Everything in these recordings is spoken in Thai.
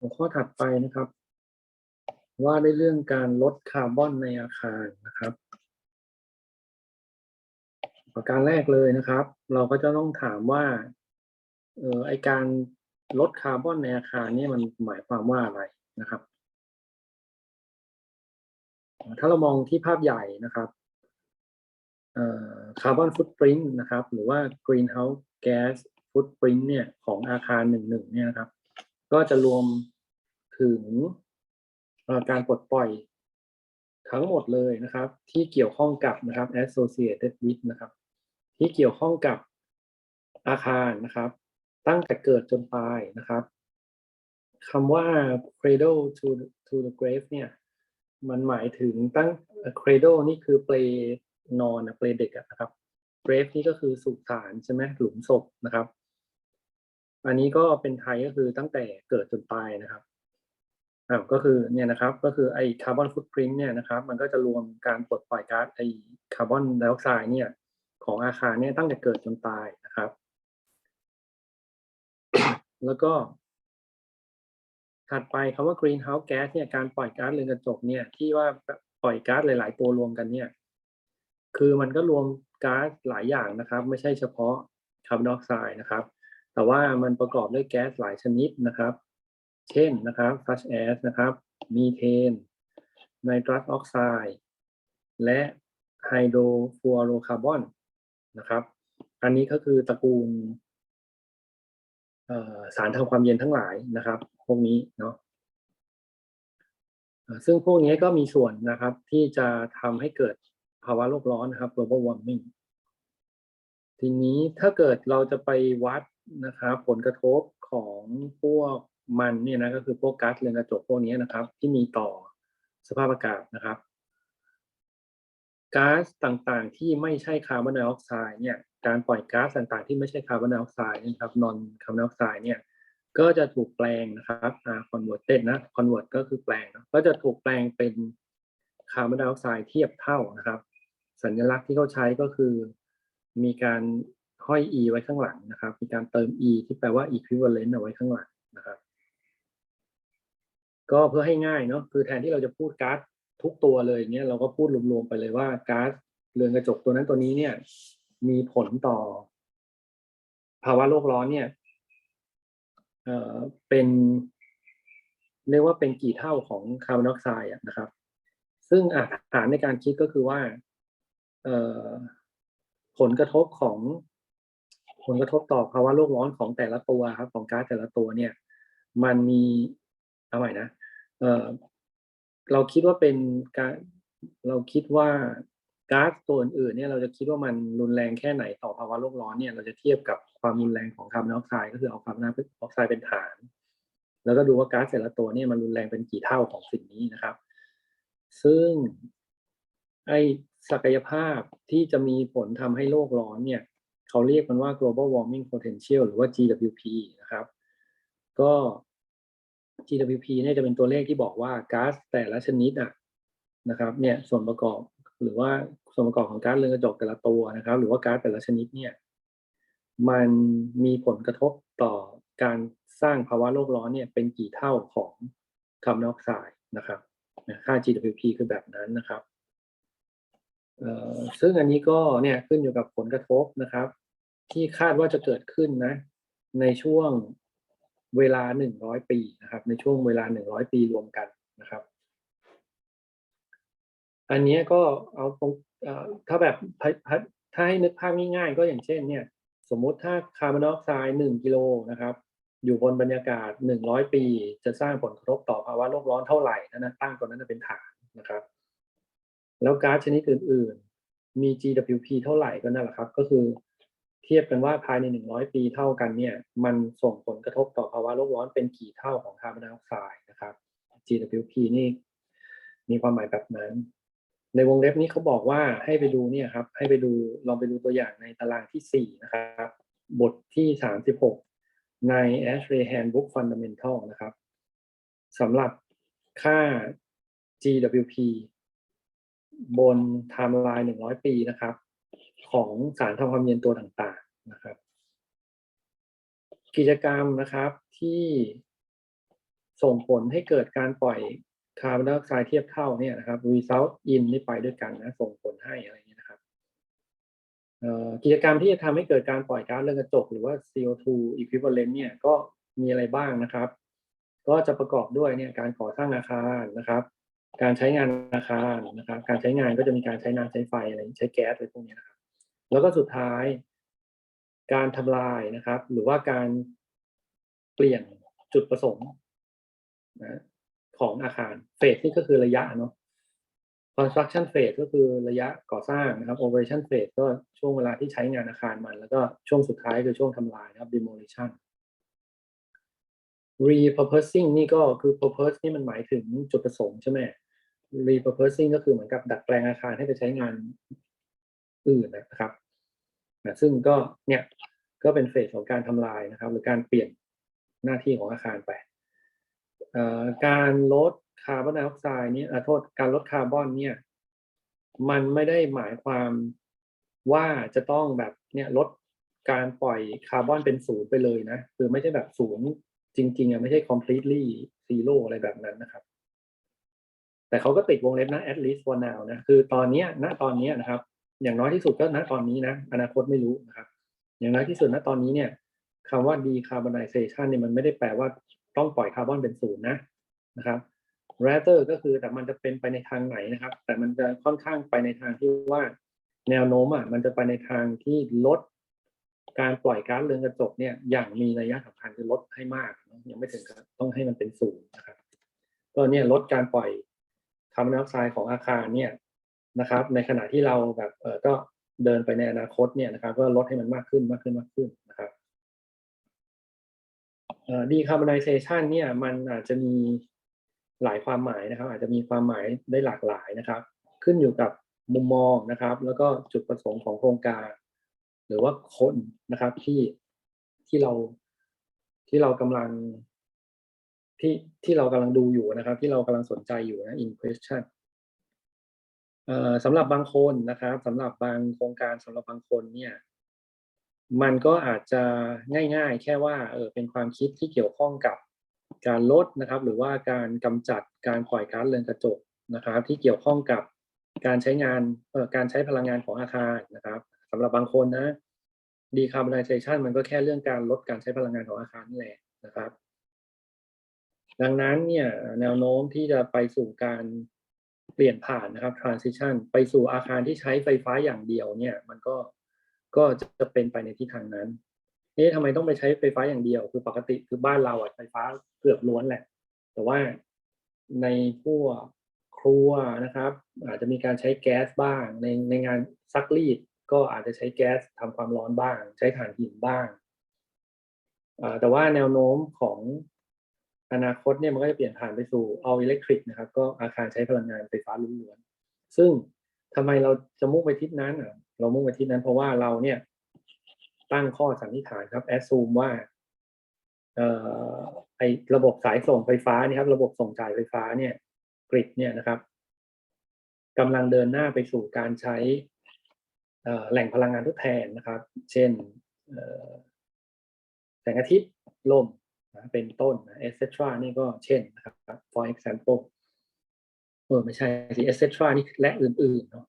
หัวข้อถัดไปนะครับ ว่าในเรื่องการลดคาร์บอนในอาคารนะครับประการแรกเลยนะครับ เราก็จะต้องถามว่าเออไอการลดคาร์บอนในอาคารนี่มันหมายความว่าอะไรนะครับ ถ้าเรามองที่ภาพใหญ่นะครับคาร์บอนฟุตปรินต์นะครับ หรือว่า greenhouse gas footprint เนี่ยของอาคารหนึ่งหนึ่งเนี่ยนะครับ ก็จะรวมถึงการปลดปล่อยทั้งหมดเลยนะครับ ที่เกี่ยวข้องกับนะครับ associated with นะครับ ที่เกี่ยวข้องกับอาคารนะครับ ตั้งแต่เกิดจนตายนะครับคำว่า cradle to to the grave เนี่ยมันหมายถึงตั้ง cradle นี่คือเปลนอนนะเปลเด็กนะครับ grave นี่ก็คือสุสานใช่ไหมหลุมศพนะครับ อันนี้ก็เป็นไทยก็คือตั้งแต่เกิดจนตายนะครับอ่าก็คือเนี่ยนะครับก็คือไอคาร์บอนฟุตปรินเนี่ยนะครับ มันก็จะรวมการปลดปล่อยก๊าซไอคาร์บอนไดออกไซด์เนี่ย ของอาคารเนี่ยตั้งแต่เกิดจนตายนะครับ แล้วก็ ถัดไปคำว่า greenhouse gas เนี่ยการปล่อยก๊าซเรือนกระจกเนี่ยที่ว่าปล่อยก๊าซหลาย ๆ ตัวรวมกันเนี่ย คือมันก็รวมก๊าซหลายอย่างนะครับ ไม่ใช่เฉพาะคาร์บอนไดออกไซด์นะครับ แต่ว่ามันประกอบด้วยแก๊สหลายชนิดนะครับ เช่นนะครับ such as นะครับมีเทนไนตรัสออกไซด์และไฮโดรฟลูออโรคาร์บอนนะครับ อันนี้ก็คือตระกูลสารทำความเย็นทั้งหลายนะครับ พวกนี้เนาะซึ่งพวกนี้ก็มีส่วนนะครับที่จะทำให้เกิดภาวะโลกร้อนนะครับ global warming ทีนี้ถ้าเกิดเราจะไปวัด นะครับผลกระทบของพวกมันเนี่ยนะก็คือพวกก๊าซเรือนกระจกพวกนี้นะครับ ที่มีต่อสภาพอากาศนะครับก๊าซต่างๆ ที่ไม่ใช่คาร์บอนไดออกไซด์เนี่ยการปล่อยก๊าซต่างๆ ที่ไม่ใช่คาร์บอนไดออกไซด์นะครับนอนคาร์บอนไดออกไซด์เนี่ยก็จะถูกแปลงนะครับคอ่า converted นะ convert ก็คือแปลงก็จะถูกแปลงเป็นคาร์บอนไดออกไซด์เทียบเท่านะครับ สัญลักษณ์ที่เขาใช้ก็คือมีการ ห้อย e ไว้ข้างหลังนะครับ มีการเติม e ที่แปลว่า equivalent เอาไว้ข้างหลังนะครับ ก็เพื่อให้ง่ายเนาะคือแทนที่เราจะพูดก๊าซทุกตัวเลยเนี่ยเราก็พูดรวมๆไปเลยว่าก๊าซเรือนกระจกตัวนั้นตัวนี้เนี่ย มีผลต่อ ภาวะโลกร้อนเนี่ยเอ่อเป็นเรียกว่าเป็นกี่เท่าของคาร์บอนไดออกไซด์นะครับ ซึ่งอะฐานในการคิดก็คือว่าเอ่อผลกระทบของ ผลกระทบต่อภาวะโลกร้อนของแต่ละตัวครับ ของก๊าซแต่ละตัวเนี่ย มันมีเอาใหม่นะเอ่อเราคิดว่าเป็นการเราคิดว่าก๊าซตัวอื่นๆเนี่ยเราจะคิดว่ามันรุนแรงแค่ไหนต่อภาวะโลกร้อนเนี่ยเราจะเทียบกับความรุนแรงของคาร์บอนไดออกไซด์ก็คือเอาคาร์บอนไดออกไซด์เป็นฐาน แล้วก็ดูว่าก๊าซแต่ละตัวเนี่ยมันรุนแรงเป็นกี่เท่าของสิ่งนี้นะครับ ซึ่งไอศักยภาพที่จะมีผลทำให้โลกร้อนเนี่ย เขาเรียกมันว่า global warming potential หรือว่า GWP นะครับ ก็ GWP เนี่ยจะเป็นตัวเลขที่บอกว่าก๊าซแต่ละชนิดอะนะครับเนี่ยส่วนประกอบหรือว่าส่วนประกอบของก๊าซเรือนกระจกแต่ละตัวนะครับ หรือว่าก๊าซแต่ละชนิดเนี่ยมันมีผลกระทบต่อการสร้างภาวะโลกร้อนเนี่ยเป็นกี่เท่าของคาร์บอนไดออกไซด์นะครับค่า GWP คือแบบนั้นนะครับซึ่งอันนี้ก็เนี่ยขึ้นอยู่กับผลกระทบนะครับ ที่คาดว่าจะเกิดขึ้นนะ ในช่วงเวลาหนึ่งร้อยปีนะครับ ในช่วงเวลาหนึ่งร้อยปีรวมกันนะครับ อันนี้ก็เอาตรงถ้าแบบถ้าให้นึกภาพง่ายๆก็อย่างเช่นเนี่ย สมมุติถ้าคาร์บอนไดออกไซด์หนึ่งกิโลนะครับ อยู่บนบรรยากาศหนึ่งร้อยปี จะสร้างผลกระทบต่อภาวะโลกร้อนเท่าไหร่นั่นนะตั้งตัวนั้นเป็นฐานนะครับ แล้วก๊าซชนิดอื่น ๆ มี GWP เท่าไหร่ก็นั่นแหละครับ ก็คือ เทียบกันว่าภายใน 100 ปีเท่ากันเนี่ยมันส่งผลกระทบต่อภาวะโลกร้อนเป็นกี่เท่าของคาร์บอนไดออกไซด์นะครับ GWP นี่มีความหมายแบบนั้น ในวงเล็บนี้เขาบอกว่าให้ไปดูเนี่ยครับให้ไปดูลองไปดูตัวอย่างในตารางที่ 4 นะครับ บทที่ 36 ใน Ashley Handbook Fundamental นะครับสำหรับค่า GWP บนไทม์ไลน์100 ปีนะครับ ของสารทำความเย็นตัวต่างๆนะครับ กิจกรรมนะครับที่ส่งผลให้เกิดการปล่อยคาร์บอนไดออกไซด์เทียบเท่าเนี่ยนะครับ result in นี่ไปด้วยกันนะส่งผลให้อะไรอย่างเงี้ยนะครับกิจกรรมที่จะทำให้เกิดการปล่อยก๊าซเรือนกระจก หรือว่า CO2 equivalent เนี่ยก็มีอะไรบ้างนะครับ ก็จะประกอบด้วยเนี่ยการก่อสร้างอาคารนะครับ การใช้งานอาคารนะครับ การใช้งานก็จะมีการใช้น้ำใช้ไฟอะไรใช้แก๊สอะไรพวกนี้นะครับ แล้วก็สุดท้าย การทำลายนะครับ หรือว่าการเปลี่ยนจุดประสงค์นะของอาคารเฟสนี่ก็คือระยะเนาะ construction phase ก็คือระยะก่อสร้างนะครับ operation phase ก็ช่วงเวลาที่ใช้งานอาคารมัน แล้วก็ช่วงสุดท้ายคือช่วงทำลายนะครับ demolition repurposing นี่ก็คือ purpose นี่มันหมายถึงจุดประสงค์ใช่ไหม repurposing ก็คือเหมือนกับดัดแปลงอาคารให้ไปใช้งานอื่นนะครับ นะซึ่งก็เนี่ยก็เป็นเฟสของการทำลายนะครับ หรือการเปลี่ยนหน้าที่ของอาคารไปการลดคาร์บอนไดออกไซด์เนี่ยอาโทษการลดคาร์บอนเนี่ย มันไม่ได้หมายความว่าจะต้องแบบเนี่ยลดการปล่อยคาร์บอนเป็นศูนย์ไปเลยนะ คือไม่ใช่แบบศูนย์จริงๆอะไม่ใช่ completely zero อะไรแบบนั้นนะครับ แต่เขาก็ติดวงเล็บนะ at least for now นะ คือตอนเนี้ยณตอนเนี้ยนะครับ อย่างน้อยที่สุดก็ณตอนนี้นะ อนาคตไม่รู้นะครับ อย่างน้อยที่สุดณตอนนี้เนี่ยคำว่า decarbonization เนี่ยมันไม่ได้แปลว่าต้องปล่อยคาร์บอนเป็นศูนย์นะนะครับ rather ก็คือแต่มันจะเป็นไปในทางไหนนะครับ แต่มันจะค่อนข้างไปในทางที่ว่าแนวโน้มอะมันจะไปในทางที่ลดการปล่อยก๊าซเรือนกระจกเนี่ยอย่างมีนัยะสำคัญคือลดให้มากยังไม่ถึงกับต้องให้มันเป็นศูนย์นะครับก็เนี่ยลดการปล่อยคาร์บอนไดออกไซด์ของอาคารเนี่ย นะครับ ในขณะที่เราแบบเออก็เดินไปในอนาคตเนี่ยนะครับก็ลดให้มันมากขึ้นมากขึ้นมากขึ้นนะครับดีคาร์บอนไดเซชันเนี่ยมันอาจจะมีหลายความหมายนะครับ อาจจะมีความหมายได้หลากหลายนะครับ ขึ้นอยู่กับมุมมองนะครับ แล้วก็จุดประสงค์ของโครงการ หรือว่าคนนะครับที่ที่เราที่เรากำลังที่ที่เรากำลังดูอยู่นะครับ ที่เรากำลังสนใจอยู่นะ in question สำหรับบางคนนะครับสำหรับบางโครงการสำหรับบางคนเนี่ยมันก็อาจจะง่าย ๆ แค่ว่าเออเป็นความคิดที่เกี่ยวข้องกับการลดนะครับ หรือว่าการกำจัดการปล่อยก๊าซเรือนกระจกนะครับ ที่เกี่ยวข้องกับการใช้งานเอ่อการใช้พลังงานของอาคารนะครับสำหรับบางคนนะ decarbonization มันก็แค่เรื่องการลดการใช้พลังงานของอาคารนี่แหละนะครับ ดังนั้นเนี่ยแนวโน้มที่จะไปสู่การ ปลี่ยนผ่านนะครับ transition ไปสู่อาคารที่ใช้ไฟฟ้าอย่างเดียวเนี่ย มันก็ก็จะเป็นไปในทิศทางนั้นเอ๊ะทำไมต้องไปใช้ไฟฟ้าอย่างเดียว คือปกติคือบ้านเราอะไฟฟ้าเกือบล้วนแหละ แต่ว่าในพวกครัวนะครับ อาจจะมีการใช้แก๊สบ้าง ในในงานซักรีดก็อาจจะใช้แก๊สทำความร้อนบ้าง ใช้ถ่านหินบ้างแต่ว่าแนวโน้มของ อนาคตเนี่ยมันก็จะเปลี่ยนผ่านไปสู่ all electric นะครับ ก็อาคารใช้พลังงานไฟฟ้าล้วนๆซึ่งทำไมเราจะมุ่งไปทิศนั้นอะเรามุ่งไปทิศนั้นเพราะว่าเราเนี่ย ตั้งข้อสันนิษฐานครับ assume ว่าเอ่อไอระบบสายส่งไฟฟ้านี่ครับ ระบบส่งจ่ายไฟฟ้าเนี่ยกริดเนี่ยนะครับกำลังเดินหน้าไปสู่การใช้แหล่งพลังงานทดแทนนะครับ เช่นแสงอาทิตย์ลม เป็นต้นนะ etc นี่ก็เช่นนะครับ for example เออไม่ใช่สิ etc นี่และอื่นๆเนาะ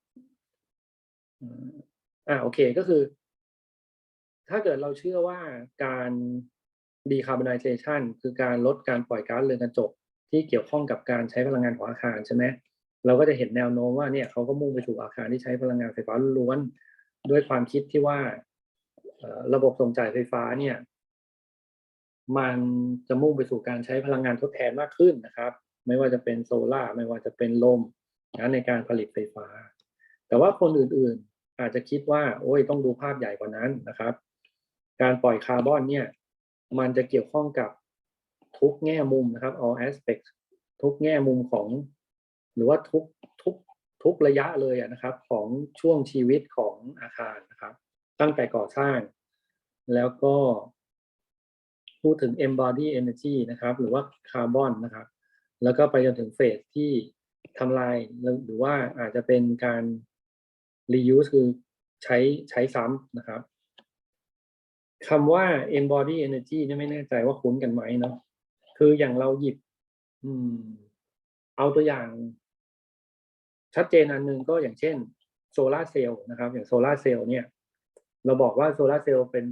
อ่าโอเคก็คือ ถ้าเกิดเราเชื่อว่าการ decarbonization คือการลดการปล่อยก๊าซเรือนกระจก ที่เกี่ยวข้องกับการใช้พลังงานของอาคารใช่ไหมเราก็จะเห็นแนวโน้มว่าเนี่ยเขาก็มุ่งไปสู่อาคารที่ใช้พลังงานไฟฟ้าล้วนด้วยความคิดที่ว่าระบบส่งจ่ายไฟฟ้าเนี่ย มันจะมุ่งไปสู่การใช้พลังงานทดแทนมากขึ้นนะครับ ไม่ว่าจะเป็นโซลา่าไม่ว่าจะเป็นลมนะในการผลิตไฟฟ้า แต่ว่าคนอื่นๆอาจจะคิดว่า โอ้ยต้องดูภาพใหญ่กว่านั้นนะครับ การปล่อยคาร์บอนเนี่ย มันจะเกี่ยวข้องกับทุกแง่มุมนะครับ all aspects ทุกแง่มุมของ หรือว่าทุกทุกทุกระยะเลยนะครับ ของช่วงชีวิตของอาคารนะครับ ตั้งแต่ก่อสร้าง แล้วก็ พูดถึง embody energy นะครับ หรือว่าคาร์บอนนะครับ แล้วก็ไปจนถึงเฟสที่ทำลายหรือว่าอาจจะเป็นการ reuse คือใช้ใช้ซ้ำนะครับคำว่า embody energy เนี่ยไม่แน่ใจว่าคุ้นกันไหมเนาะคืออย่างเราหยิบ อืม เอาตัวอย่าง ชัดเจนอันหนึ่งก็อย่างเช่นโซลาร์เซลล์นะครับ อย่างโซลาร์เซลล์เนี่ย เราบอกว่าโซลาร์เซลล์เป็น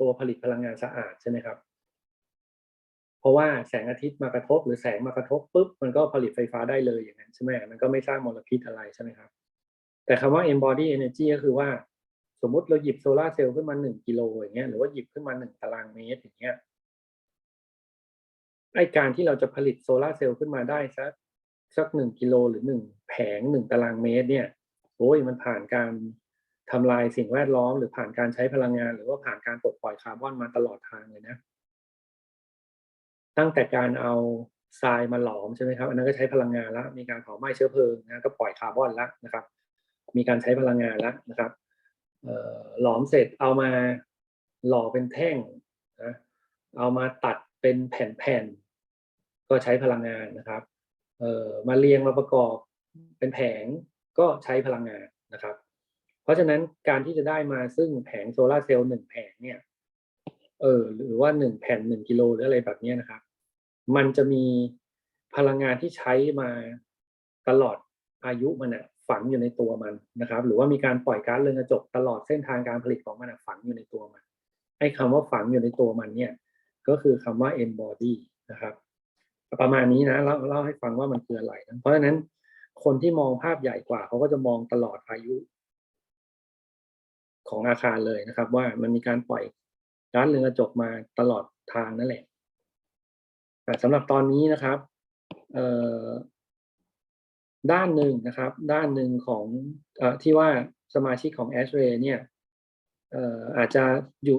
ตัวผลิตพลังงานสะอาดใช่ไหมครับ เพราะว่าแสงอาทิตย์มากระทบ หรือแสงมากระทบปุ๊บมันก็ผลิตไฟฟ้าได้เลยอย่างนั้นใช่ไหมมันก็ไม่สร้างมลพิษอะไรใช่ไหมครับ แต่คำว่า embody energy ก็คือว่า สมมติเราหยิบโซลาร์เซลล์ขึ้นมาหนึ่งกิโลอย่างเงี้ยหรือว่าหยิบขึ้นมาหนึ่งตารางเมตรอย่างเงี้ยไอการที่เราจะผลิตโซลาร์เซลล์ขึ้นมาได้สักสักหนึ่งกิโลหรือหนึ่งแผงหนึ่งตารางเมตร เนี่ยโอ้ยมันผ่านการทำลายสิ่งแวดล้อม หรือผ่านการใช้พลังงาน หรือว่าผ่านการปลดปล่อยคาร์บอนมาตลอดทางเลยนะ ตั้งแต่การเอาทรายมาหลอมใช่ไหมครับอันนั้นก็ใช้พลังงานแล้วมีการเผาไหม้เชื้อเพลิงนะก็ปล่อยคาร์บอนแล้วนะครับ มีการใช้พลังงานแล้วนะครับหลอมเสร็จเอามาหล่อเป็นแท่งนะเอามาตัดเป็นแผ่นๆก็ใช้พลังงานนะครับเอ่อมาเรียงมาประกอบเป็นแผงก็ใช้พลังงานนะครับ เพราะฉะนั้นการที่จะได้มาซึ่งแผงโซลาร์เซลล์หนึ่งแผงเนี่ย เออหรือว่าหนึ่งแผ่นหนึ่งกิโลหรืออะไรแบบนี้นะครับ มันจะมีพลังงานที่ใช้มาตลอดอายุมันอะฝังอยู่ในตัวมันนะครับ หรือว่ามีการปล่อยก๊าซเรือนกระจกตลอดเส้นทางการผลิตของมันอะฝังอยู่ในตัวมันไอ้คำว่าฝังอยู่ในตัวมันเนี่ยก็คือคำว่า embody นะครับ ประมาณนี้นะเล่าเล่าให้ฟังว่ามันคืออะไรนะเพราะฉะนั้นคนที่มองภาพใหญ่กว่าเขาก็จะมองตลอดอายุ ของอาคารเลยนะครับ ว่ามันมีการปล่อย ก๊าซเรือนกระจกมาตลอดทางนั่นแหละแต่สำหรับตอนนี้นะครับด้านหนึ่งนะครับ ด้านหนึ่งของอที่ว่าสมาชิกของ a s h r a y เนี่ยอาจจะอยู่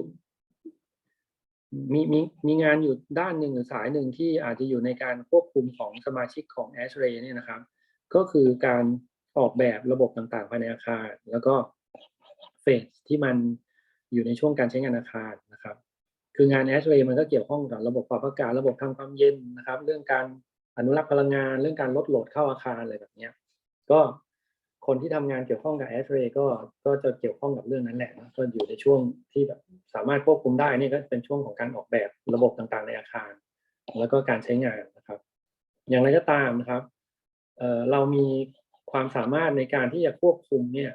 มีมีมีงานอยู่ด้านหนึ่งหรือสายหนึ่งที่อาจจะอยู่ในการควบคุมของสมาชิกของ a s h r a y เนี่ยนะครับ ก็คือการออกแบบระบบต่างๆภายในอาคาร แล้วก็เฟสที่มันอยู่ในช่วงการใช้งานอาคาร คืองาน a s h r a y มันก็เกี่ยวข้องกับระบบปรับอากาศระบบทำความเย็นนะครับ เรื่องการอนุรักษ์พลังงาน เรื่องการลดโหลดเข้าอาคารอะไรแบบนี้ก็คนที่ทำงานเกี่ยวข้องกับ a s h r a y ก็ก็จะเกี่ยวข้องกับเรื่องนั้นแหละนะก็อยู่ในช่วงที่แบบสามารถควบคุมได้นี่ก็เป็นช่วงของการออกแบบระบบต่างๆ ในอาคาร แล้วก็การใช้งานนะครับ อย่างไรก็ตามนะครับเอ่อเรามีความสามารถในการที่จะควบคุมเนี่ย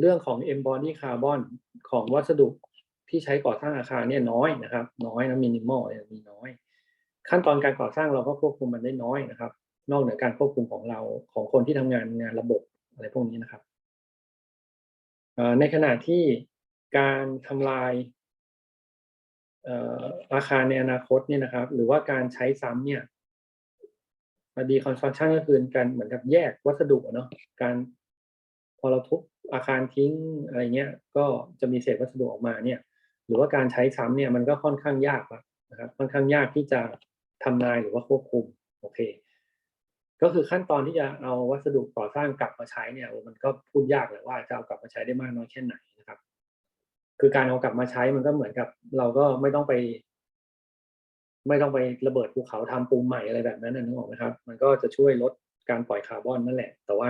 เรื่องของ embody carbon ของวัสดุ ที่ใช้ก่อสร้างอาคารเนี่ยน้อยนะครับ น้อยนะมินิมอลเนี่ยมีน้อย ขั้นตอนการก่อสร้างเราก็ควบคุมมันได้น้อยนะครับ นอกเหนือการควบคุมของเราของคนที่ทำงานงานระบบอะไรพวกนี้นะครับในขณะที่การทำลายอาคารในอนาคตเนี่ยนะครับ หรือว่าการใช้ซ้ำเนี่ยดีคอนสตรักชั่นก็คือการเหมือนกับแยกวัสดุเนาะการพอเราทุบอาคารทิ้งอะไรเงี้ย ก็จะมีเศษวัสดุออกมาเนี่ย หรือว่าการใช้ซ้ำเนี่ยมันก็ค่อนข้างยากนะครับค่อนข้างยากที่จะทำนายหรือว่าควบคุมโอเค ก็คือขั้นตอนที่จะเอาวัสดุก่อสร้างกลับมาใช้เนี่ยมันก็พูดยากเลยว่าจะเอากลับมาใช้ได้มากน้อยแค่ไหนนะครับ คือการเอากลับมาใช้มันก็เหมือนกับ เราก็ไม่ต้องไป ไม่ต้องไประเบิดภูเขาทำปูมใหม่อะไรแบบนั้นนะนึกออกไหมครับ มันก็จะช่วยลดการปล่อยคาร์บอนนั่นแหละ แต่ว่า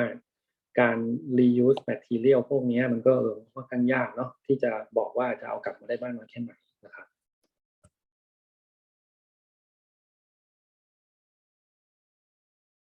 การ reuse material พวกนี้มันก็เออค่อนข้างยากเนาะที่จะบอกว่าจะเอากลับมาได้บ้างน้อยแค่ไหนนะครับ